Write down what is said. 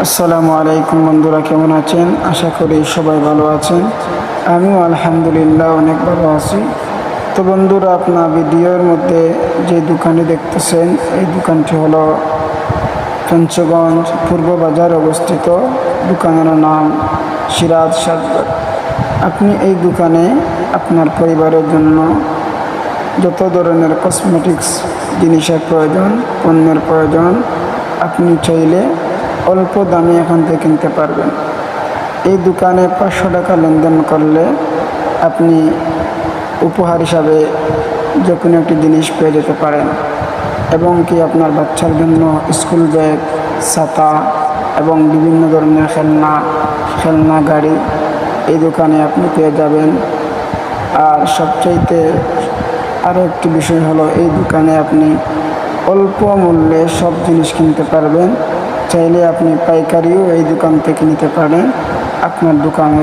আসসালামু আলাইকুম বন্ধুরা, কেমন আছেন? আশা করি সবাই ভালো আছেন। আমিও আলহামদুলিল্লাহ অনেক ভালো আছি। তো বন্ধুরা, আপনার ভিডিওর মধ্যে যে দোকানটি দেখতেছেন, এই দোকানটি হলো পঞ্চগঞ্জ পূর্ব বাজার অবস্থিত। দোকানের নাম সিরাজ সাজবাগ আপনি এই দোকানে আপনার পরিবারের জন্য যত ধরনের কসমেটিক্স জিনিসের প্রয়োজন, পণ্যের প্রয়োজন, আপনি চাইলে অল্প দামে এখান থেকে কিনতে পারবেন। এই দোকানে পাঁচশো টাকা লেনদেন করলে আপনি উপহার হিসাবে যে কোনো একটি জিনিস পেয়ে যেতে পারেন এবং কি আপনার বাচ্চার জন্য স্কুল ব্যাগ ছাতা এবং বিভিন্ন ধরনের খেলনা খেলনা, গাড়ি এই দোকানে আপনি পেয়ে যাবেন। আর সবচাইতে আরও একটি বিষয় হলো, এই দোকানে আপনি অল্প মূল্যে সব জিনিস কিনতে পারবেন। চাইলে আপনি পাইকারিও এই দোকান থেকে নিতে পারেন। আপনার দোকানে